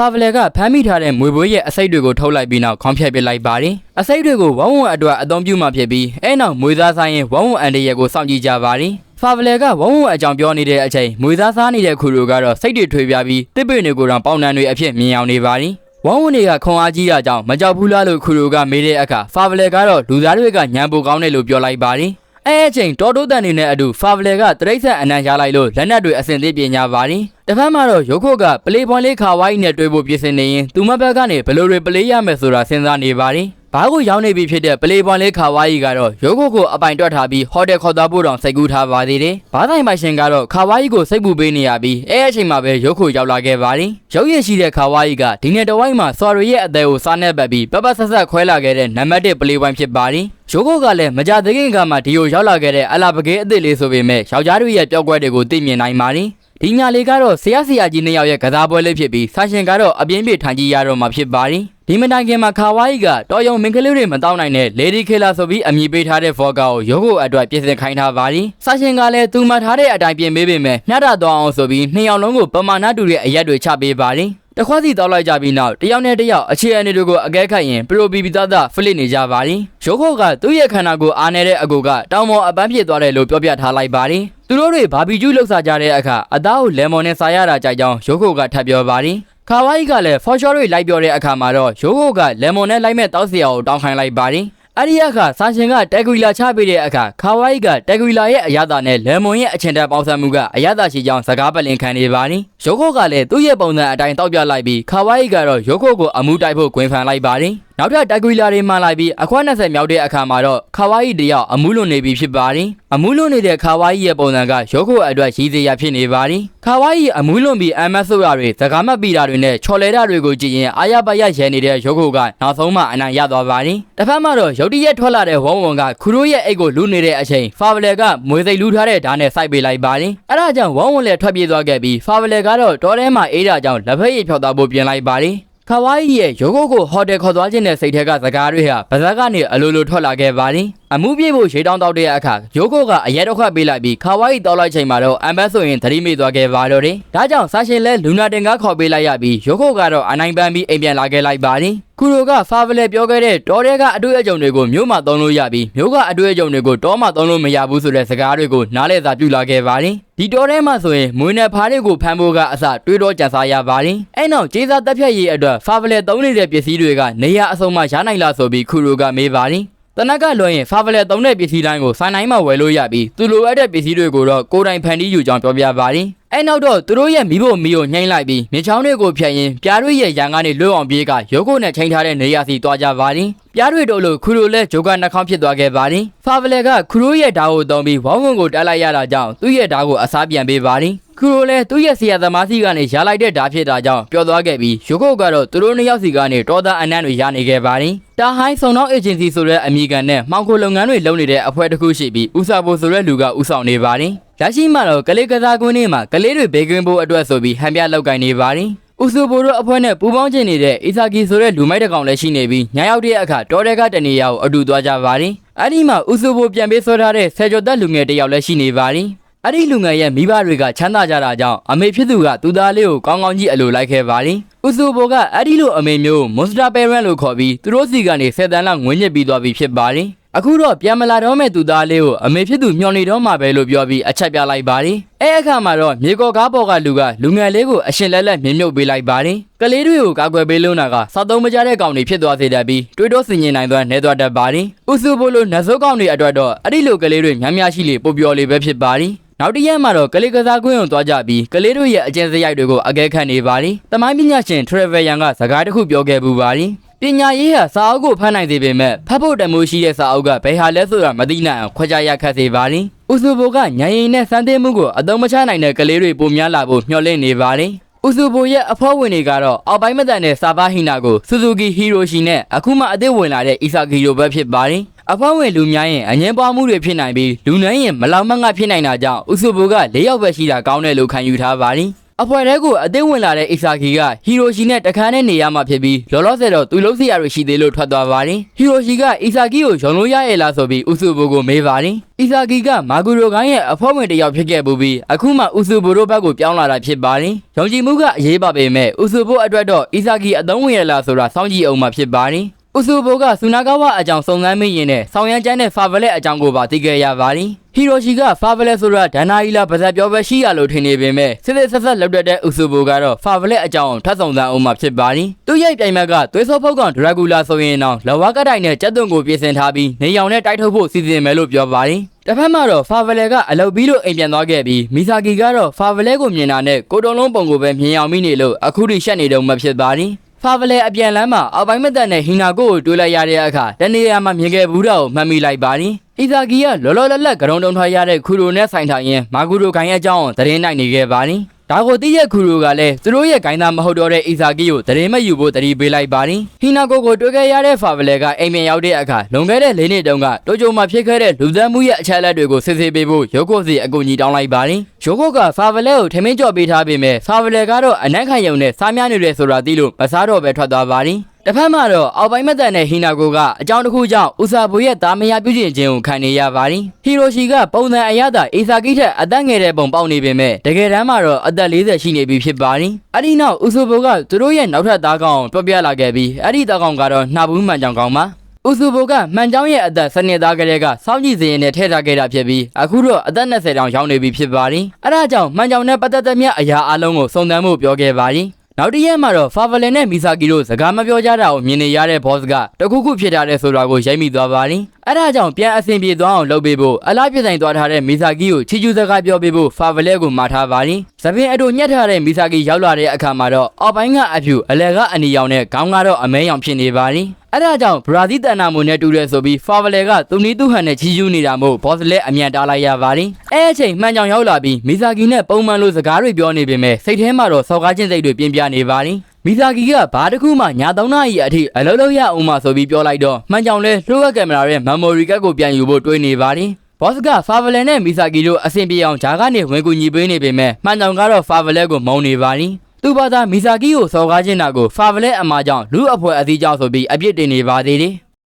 ဖာဗလယ်ကဖမ်းမိထားတဲ့မွေဘွေးရဲ့အစိတ်တွေကိုထုတ်လိုက်ပြီးနောက်ခေါင်းဖြတ်ပစ်လိုက်ပါတယ်အစိတ်တွေကိုဝုံဝုံအတွက်အသုံးပြုမှဖြစ်ပြီးအဲနောက်မွေသားဆိုင်ရင်ဝုံဝုံအန်တရက်ကိုစောင့်ကြည့်ကြပါတယ်ဖာဗလယ်ကဝုံဝုံအကြောင်းပြောနေတဲ့အချိန်မွေသားစားနေတဲ့ခူတို့ကတော့စိတ်တွေထွေပြားပြီးတစ်ပိတွေကိုတော့ပေါင်နှံတွေအဖြစ်မြင်အောင်နေပါတယ်ဝုံဝုံတွေကခွန်အားကြီးတာကြောင့်မကြောက်ဘူးလားလို့ခူတို့ကမေးတဲ့အခါဖာဗလယ်ကတော့လူသားတွေကညံပူကောင်းတယ်လို့ပြောလိုက်ပါတယ် အဲအချိန်တော်တိုးတန်နေတဲ့အတူဖာဗလယ်ကတရိတ်ဆက်အနံ့ရလိုက်လို့လက်နက်တွေအစင်သေးပြင်ညာပါတယ်တစ်ဖက်မှာတော့ရုပ်ခုတ်ကပလေးပွန်လေးခါဝိုင်းနဲ့တွေ့ဖို့ပြင်ဆင်နေရင်သူမဘက်ကနေဘယ်လိုတွေပလေးရမယ်ဆိုတာစဉ်းစားနေပါတယ် ဘာကိုရောက်နေပြီဖြစ်တဲ့ပလေးပွန်လေးခါဝိုင်းကတော့ရုပ်ခုတ်ကိုအပိုင်တွက်ထားပြီးဟိုတယ်ခေါ်သွားဖို့တောင်စိတ်ကူးထားပါသေးတယ်။ဘားဆိုင်ပိုင်ရှင်ကတော့ခါဝိုင်းကိုစိတ်ပူပေးနေရပြီးအဲအချိန်မှာပဲရုပ်ခုတ်ရောက်လာခဲ့ပါတယ်။ရုပ်ရည်ရှိတဲ့ခါဝိုင်းကဒီနေ့တဝိုင်းမှာဆွာရီရဲ့အသေးကိုစားနေပတ်ပြီးပပဆက်ဆက်ခွဲလာခဲ့တဲ့နံပါတ်1ပလေးပွန်ဖြစ်ပါတယ်။ရိုးကိုကလည်းမကြသေးခင်ကမှဒီကိုရောက်လာခဲ့တဲ့အလာပကဲအစ်စ်လေးဆိုပေမဲ့ယောက်ျားတို့ရဲ့ပျောက်ကွက်တွေကိုသိမြင်နိုင်ပါတယ်။ ဒီညာလေးကတော့ဆရာဆရာကြီးနှစ်ယောက်ရဲ့ကစားပွဲလေးဖြစ်ပြီးဆာရှင်ကတော့အပြင်းပြေထိုင်ကြည့်ရတော့မှာဖြစ်ပါတယ်။ဒီမတိုင်ခင်မှာခါဝါကြီးကတော်ယုံမင်္ဂလေးတွေမတောင်းနိုင်တဲ့ Lady Killer ဆိုပြီးအမည်ပေးထားတဲ့ Vodka ကိုရုပ်ကိုအတွက်ပြင်ဆင်ခိုင်းထားပါတယ်။ဆာရှင်ကလည်းသူမှထားတဲ့အတိုင်းပြင်ပေးပေမဲ့မျှတသွားအောင်ဆိုပြီးနှစ်ယောက်လုံးကိုပမာဏတူတဲ့အရက်တွေချပေးပါတယ်။ တခွားစီတောက်လိုက်ကြပြီးနောက်တယောက်နဲ့တယောက်အခြေအနေတွေကိုအကဲခတ်ရင်ပရိုပီပီသားသားဖလစ်နေကြပါတယ်။ရုပ်ခုတ်ကသူ့ရဲ့ခန္ဓာကိုယ်အားနေတဲ့အကူကတောင်ပေါ်အပန်းဖြစ်သွားတယ်လို့ပြောပြထားလိုက်ပါတယ်။သူတို့တွေဘာဘီကျူးလှုပ်စားကြတဲ့အခါအသားကိုလေမွန်နဲ့စားရတာကြိုက်ကြောင်းရုပ်ခုတ်ကထပ်ပြောပါတယ်။ခါဝိုင်းကလည်းဖော်ချော်တွေလိုက်ပြောတဲ့အခါမှာတော့ရုပ်ခုတ်ကလေမွန်နဲ့လိုက်မဲ့တောက်စရာကိုတောင်းခိုင်းလိုက်ပါတယ်။ အဲ့ဒီအခါဆာရှင်ကတက်ဂူလာချပေးတဲ့အခါခါဝိုင်းကတက်ဂူလာရဲ့အရသာနဲ့လေမွန်ရဲ့အချင်တက်ပေါင်းစပ်မှုကအရသာရှိကြောင်းစကားပလင်ခံနေပါတယ်။ရုပ်ခုတ်ကလည်းသူ့ရဲ့ပုံစံအတိုင်းတောက်ပြလိုက်ပြီးခါဝိုင်းကတော့ရုပ်ခုတ်ကိုအမှုတိုက်ဖို့ဂွင်ဖန်လိုက်ပါတယ်။ နောက်ထပ်တက်ဂူလာတွေမှလိုက်ပြီးအခွက်20မြောက်တဲ့အခါမှာတော့ခါဝိုင်းတယောက်အမှုလွန်နေပြီဖြစ်ပါတယ်။အမှုလွန်နေတဲ့ခါဝိုင်းရဲ့ပုံစံကရုပ်ခုတ်အတွက်ရည်စရာဖြစ်နေပါတယ်။ခါဝိုင်းအမှုလွန်ပြီး MS ဆိုရတွေစကားမပီတာတွေနဲ့ချော်လဲတာတွေကိုကြည့်ရင်အာရပါရရဲနေတဲ့ရုပ်ခုတ်ကနောက်ဆုံးမှအနိုင်ရသွားပါတယ်။တစ်ဖက်မှာတော့ရုတ်တရက်ထွက်လာတဲ့ဝုံဝုံကခူရိုးရဲ့အိတ်ကိုလူနေတဲ့အချိန်ဖာဗလယ်ကမွေစိတ်လူထားတဲ့ဓာတ်နဲ့စိုက်ပေးလိုက်ပါတယ်။အဲဒါကြောင့်ဝုံဝုံလည်းထွက်ပြေးသွားခဲ့ပြီးဖာဗလယ်ကတော့တောထဲမှာအေးတာကြောင့်လက်ဖက်ရည်ဖြောက်သွားဖို့ပြင်လိုက်ပါတယ်။ ခဝိုင်းရဲ့ရုပ်ကုတ်ကိုဟိုတယ်ခေါ်သွားခြင်းတဲ့စိတ်ထဲကစကားတွေဟာဗဇက်ကနေအလိုလိုထွက်လာခဲ့ပါတယ်။အမှုပြေဖို့ရေတောင်းတောက်တဲ့အခါရုပ်ကုတ်ကအရက်တော့ခတ်ပေးလိုက်ပြီးခဝိုင်းတောက်လိုက်ချိန်မှာတော့အမ်ဘတ်ဆိုရင်သတိမေ့သွားခဲ့ပါတော့တယ်။ဒါကြောင့်ဆာရှင်လဲလူနာတင်ကားခေါ်ပေးလိုက်ရပြီးရုပ်ကုတ်ကတော့အနိုင်ပန်းပြီးအိမ်ပြန်လာခဲ့လိုက်ပါတယ်။ခူရိုကဖာဗလဲပြောခဲ့တဲ့တောထဲကအတွေ့အကြုံတွေကိုမြို့မှာသုံးလို့ရပြီးမြို့ကအတွေ့အကြုံတွေကိုတောမှာသုံးလို့မရဘူးဆိုတဲ့စကားတွေကိုနားလည်စာပြုလာခဲ့ပါတယ်။ဒီတောထဲမှာဆိုရင်မွေးနယ်ဖားတွေကိုဖမ်းဖို့ကအစတွေးတော့ကြံစားရပါတယ်။အဲ့နောက်ကျေးစားတက်ဖြတ်ရေးအတွက်ဖာဗလဲသုံးနေတဲ့ပစ္စည်းတွေကနေရာအစုံမှရနိုင်လားဆိုပြီးခူရိုကမေးပါတယ်။ တနက်ကလွှဲရင်ဖာဗလဲသုံးတဲ့ပစ္စည်းတိုင်းကိုဆိုင်တိုင်းမှာဝယ်လို့ရပြီးသူလိုအပ်တဲ့ပစ္စည်းတွေကိုတော့ကိုယ်တိုင်ဖန်တီးယူကြောင်းပြောပြပါတယ်။အဲနောက်တော့သူတို့ရဲ့မိဖို့မိကိုညှိနှိုင်းလိုက်ပြီးမြေချောင်းတွေကိုဖျက်ရင်ပြားတွေရဲ့ရန်ကနေလွတ်အောင်ပြေးကရုပ်ကိုနဲ့ချိန်ထားတဲ့နေရာစီသွားကြပါတယ်။ပြားတွေတို့လို့ခူရိုလဲဂျိုကနှာခေါင်းဖြစ်သွားခဲ့ပါတယ်။ဖာဗလဲကခူရိုရဲ့ဓာတ်ကိုသုံးပြီးဝေါင်းဝုံကိုတက်လိုက်ရတာကြောင့်သူ့ရဲ့ဓာတ်ကိုအစားပြန်ပေးပါတယ်။ ခူရိုလဲသူ့ရဲ့ဆရာသမားစီကနေရလိုက်တဲ့ဓာတ်ဖြစ်တာကြောင့်ပျော်သွားခဲ့ပြီးရုပ်ကုတ်ကတော့သူတို့နှစ်ယောက်စီကနေတော်သားအနံ့တွေရနေခဲ့ပါတယ်။တာဟိုင်းစုံတော့အေဂျင်စီဆိုတဲ့အမည်ခံနဲ့မှောင်ခိုလုပ်ငန်းတွေလုပ်နေတဲ့အဖွဲ့တစ်ခုရှိပြီးဦးစာဖို့ဆိုတဲ့လူကဦးဆောင်နေပါတယ်။လက်ရှိမှာတော့ကလေးကစားကွင်းထဲမှာကလေးတွေဘေးကင်းဖို့အတွက်ဆိုပြီးဟန်ပြလောက်ကင်နေပါတယ်။ဦးစုဘိုတို့အဖွဲ့နဲ့ပူးပေါင်းကျင်နေတဲ့အီဆာကီဆိုတဲ့လူမိုက်တစ်ကောင်လည်းရှိနေပြီးညရောက်တဲ့အခါတော်တဲ့ကတနေရာကိုအတူသွားကြပါတယ်။အဲ့ဒီမှာဦးစုဘိုပြန်ပေးဆွဲထားတဲ့ဆယ်ကျော်သက်လူငယ်တစ်ယောက်လည်းရှိနေပါတယ်။ အဲ့ဒီလူငယ်ရဲ့မိဘတွေကချမ်းသာကြတာကြောင့်အမေဖြစ်သူကသူသားလေးကိုကောင်းကောင်းကြီးအလိုလိုက်ခဲ့ပါတယ်။ဦးစုဘိုကအဲ့ဒီလိုအမေမျိုးမွန်စတာပယ်ရန်လို့ခေါ်ပြီးသူတို့စီကနေဆယ်တန်းလောက်ငွေညစ်ပြီးသွားပြီဖြစ်ပါတယ်။အခုတော့ပြန်မလာတော့မဲ့သူသားလေးကိုအမေဖြစ်သူမျှော်နေတော့မှာပဲလို့ပြောပြီးအချက်ပြလိုက်ပါတယ်။အဲအခါမှာတော့မြေကော်ကားပေါ်ကလူကလူငယ်လေးကိုအရှင်လက်လက်မြင်မြုပ်ပေးလိုက်ပါတယ်။ကလေးတွေကိုကာကွယ်ပေးလို့နာကစောက်သုံးမကြတဲ့ကောင်တွေဖြစ်သွားစေတတ်ပြီးတွေးတောဆင်ញင်နိုင်သောနေသွားတတ်ပါတယ်။ဥစုဘိုလိုနတ်စိုးကောင်တွေအတွက်တော့အဲ့ဒီလိုကလေးတွေများများရှိလေပိုပျော်လေပဲဖြစ်ပါတယ်။ နောက်တစ်ရက်မှာတော့ကလေးကစားကွင်းကိုသွားကြပြီးကလေးတို့ရဲ့အကျဉ်းစရိုက်တွေကိုအကဲခတ်နေပါလိ။တမိုင်းပညာရှင် Travel Yan ကစကားတစ်ခုပြောခဲ့ပူပါလိ။ပညာရေးဟာစာအုပ်ကိုဖတ်နိုင်စေပေမဲ့ဖတ်ဖို့တမိုးရှိတဲ့စာအုပ်ကဘယ်ဟာလဲဆိုတာမသိနိုင်အောင်ခွဲခြားရခတ်စေပါလိ။ဥစုဘိုကညရင်နဲ့စမ်းသင်းမှုကိုအသုံးမချနိုင်တဲ့ကလေးတွေပုံများလာဖို့မျှော်လင့်နေပါလိ။ဥစုဘိုရဲ့အဖော်ဝင်တွေကတော့အောက်ပိုင်းမတန်တဲ့စာဘာဟီနာကိုဆူဇူကီဟီရိုရှီနဲ့အခုမှအသစ်ဝင်လာတဲ့အီဆာကီရိုပဲဖြစ်ပါတယ်။ အဖော်ဝင်လူများရင်အငင်းပွားမှုတွေဖြစ်နိုင်ပြီးလူနှမ်းရင်မလောင်မငတ်ဖြစ်နိုင်တာကြောင့်ဥစုဘိုက၄ယောက်ပဲရှိတာကောင်းတယ်လို့ခံယူထားပါတယ်။အဖွဲတဲကိုအသေးဝင်လာတဲ့အီဆာဂီကဟီရိုရှီနဲ့တခါနဲ့နေရမှာဖြစ်ပြီးလောလောဆယ်တော့သူလုံးစရာတွေရှိသေးလို့ထွက်သွားပါတယ်ဟီရိုရှီကအီဆာဂီကိုရုံလို့ရရဲ့လားဆိုပြီးဥစုဘိုကိုမေးပါတယ်အီဆာဂီကမာဂူရိုကိုင်းရဲ့အဖွဲဝင်တစ်ယောက်ဖြစ်ခဲ့ပူပြီးအခုမှဥစုဘိုတို့ဘက်ကိုပြောင်းလာတာဖြစ်ပါတယ်ယုံကြည်မှုကအရေးပါပေမဲ့ဥစုဘိုအတွက်တော့အီဆာဂီအသုံးဝင်ရလားဆိုတာစောင့်ကြည့်အောင်မှာဖြစ်ပါတယ် ဥစုဘိုကဆူနာကာဝအကြောင်းစုံစမ်းမိရင်နဲ့ဆောင်းရမ်းကျန်းတဲ့ဖာဗလက်အကြောင်းကိုပါသိခဲ့ရပါတယ်ဟီရိုရှီကဖာဗလက်ဆိုတာဒန်နာအီလာပါဇက်ပြောပဲရှိရလို့ထင်နေပေမဲ့စစ်စစ်ဆက်ဆက်လောက်တဲ့ဥစုဘိုကတော့ဖာဗလက်အကြောင်းထပ်ဆောင်စမ်းအောင်မှာဖြစ်ပါတယ်သူ့ရဲ့ပြိုင်ဘက်ကသွေးစောဖုတ်ကောင်ဒရာဂူလာဆိုရင်တော့လဝါကတိုင်နဲ့ကြက်သွန်ကိုပြင်ဆင်ထားပြီးနေရောင်နဲ့တိုက်ထုတ်ဖို့စီစဉ်မယ်လို့ပြောပါတယ်တစ်ဖက်မှာတော့ဖာဗလဲကအလုပ်ပြီးလို့အိမ်ပြန်သွားခဲ့ပြီးမီဆာဂီကတော့ဖာဗလဲကိုမြင်တာနဲ့ကိုတုံလုံးပုံကိုပဲမြင်အောင်မိနေလို့အခုထိရှက်နေတော့မှဖြစ်ပါတယ် ဖာဗလဲအပြန်လမ်းမှာအောက်ပိုင်းမသက်နဲ့ဟီနာကိုကိုတွေ့လိုက်ရတဲ့အခါတနေရာမှာမြင်ခဲ့ဘူးတော့မှတ်မိလိုက်ပါတယ်အီဇာဂီကလောလောလတ်လတ်ကရုံတုံထွက်ရတဲ့ခူရိုနဲ့ဆိုင်ထိုင်ရင်မာဂူရိုခိုင်ရဲ့အကြောင်းကိုသတင်းနိုင်နေခဲ့ပါတယ် ဒါကိုသိရဲ့ခူရိုကလည်းသူတို့ရဲ့ဂိုင်းသားမဟုတ်တော့တဲ့အီဇာဂီကိုသတင်းမယူဖို့တတိပေးလိုက်ပါတယ်ဟီနာကိုကိုတွေ့ခဲ့ရတဲ့ဖာဗလဲကအိမ်ပြန်ရောက်တဲ့အခါလွန်ခဲ့တဲ့၄နှစ်တုန်းကတိုကျိုမှာဖြစ်ခဲ့တဲ့လူသတ်မှုရဲ့အချက်အလက်တွေကိုစစ်ဆေးပေးဖို့ရုပ်ကိုစီအကူအညီတောင်းလိုက်ပါတယ်ရုပ်ကိုကဖာဗလဲကိုထမင်းကြော်ပေးထားပေမဲ့ဖာဗလဲကတော့အနက်ခံယုံနဲ့စားများနေတယ်ဆိုတာသိလို့မစားတော့ပဲထွက်သွားပါတယ် တစ်ဖက်မှာတော့အောက်ပိုင်းမတန်တဲ့ဟီနာကိုကအကြောင်းတစ်ခုကြောင့်ဥစာဘူရဲ့တာမယာပြုကျင့်ခြင်းကိုခံနေရပါတယ်။ဟီရိုရှီကပုံစံအရသာအီဆာဂီထက်အသက်ငယ်တဲ့ပုံပေါက်နေပေမဲ့တကယ်တမ်းမှာတော့အသက်40ရှိနေပြီဖြစ်ပါတယ်။အဲ့ဒီနောက်ဥဆိုဘူကသူတို့ရဲ့နောက်ထပ်သားကောင်ကိုပြောပြလာခဲ့ပြီးအဲ့ဒီသားကောင်ကတော့နှာဘူးမှန်ကြောင်ကောင်ပါ။ဥစုဘိုကမှန်ကြောင်းရဲ့အသက်12သားကလေးကစောင့်ကြည့်စရင်နဲ့ထည့်ထားခဲ့တာဖြစ်ပြီးအခုတော့အသက်20တောင်ရောက်နေပြီဖြစ်ပါတယ်။အဲဒါကြောင့်မှန်ကြောင်နဲ့ပတ်သက်တဲ့မြအရာအလုံးကိုစုံစမ်းမှုပြောခဲ့ပါတယ်။ နောက်တစ်ရက်မှာတော့ဖာဗလန်နဲ့မီဆာကီတို့စကားမပြောကြတာကိုမြင်နေရတဲ့ဘော့စ်ကတခုခုဖြစ်တာတဲ့ဆိုတာကိုရိုက်မိသွားပါတယ်။အဲဒါကြောင့်ပြန်အဆင်ပြေသွားအောင်လုပ်ပေးဖို့အလားပြဆိုင်သွားထားတဲ့မီဆာကီကိုချီကျူးစကားပြောပေးဖို့ဖာဗလဲကိုမှာထားပါတယ်။သပင်အတူညှက်ထားတဲ့မီဆာကီရောက်လာတဲ့အခါမှာတော့အောက်ပိုင်းကအဖြူအလဲကအနီရောင်နဲ့ခေါင်းကတော့အမဲရောင်ဖြစ်နေပါတယ်။ အဲဒါကြောင့်ဘရာဇီးတန်နာမွန်နဲ့တူတယ်ဆိုပြီးဖာဗလဲကသူနီးသူဟန်နဲ့ချီကျူးနေတာမို့ဘော့စ်လဲအမြန်တားလိုက်ရပါတယ်။အဲအချိန်မှန်ကြောင်ရောက်လာပြီးမီဆာကီနဲ့ပုံမှန်လိုစကားတွေပြောနေပေမဲ့စိတ်ထဲမှာတော့စော်ကားခြင်းစိတ်တွေပြင်းပြနေပါတယ်။မီဇာကီကဘာတစ်ခုမှညာ3နာရီအထိအလုပ်လုပ်ရအောင်မဆိုပြီးပြောလိုက်တော့မှန်ကြောင်လဲလှုပ်ဝက်ကင်မရာရဲ့ memory card ကိုပြန်ယူဖို့တွေးနေပါတယ်။ဘော့စ်ကဖာဗလန်နဲ့မီဇာကီတို့အဆင်ပြေအောင်ဂျာကနေဝင်ကူညီပေးနေပေမဲ့မှန်ကြောင်ကတော့ဖာဗလက်ကိုမုံနေပါတယ်။ သူ့ဘာသာမီဇာကီကိုစော်ကားခြင်းတာကိုဖာဗလက်အမာကြောင့်လူအဖွဲအစည်းကြောင့်ဆိုပြီးအပြစ်တင်နေပါသေးတယ်။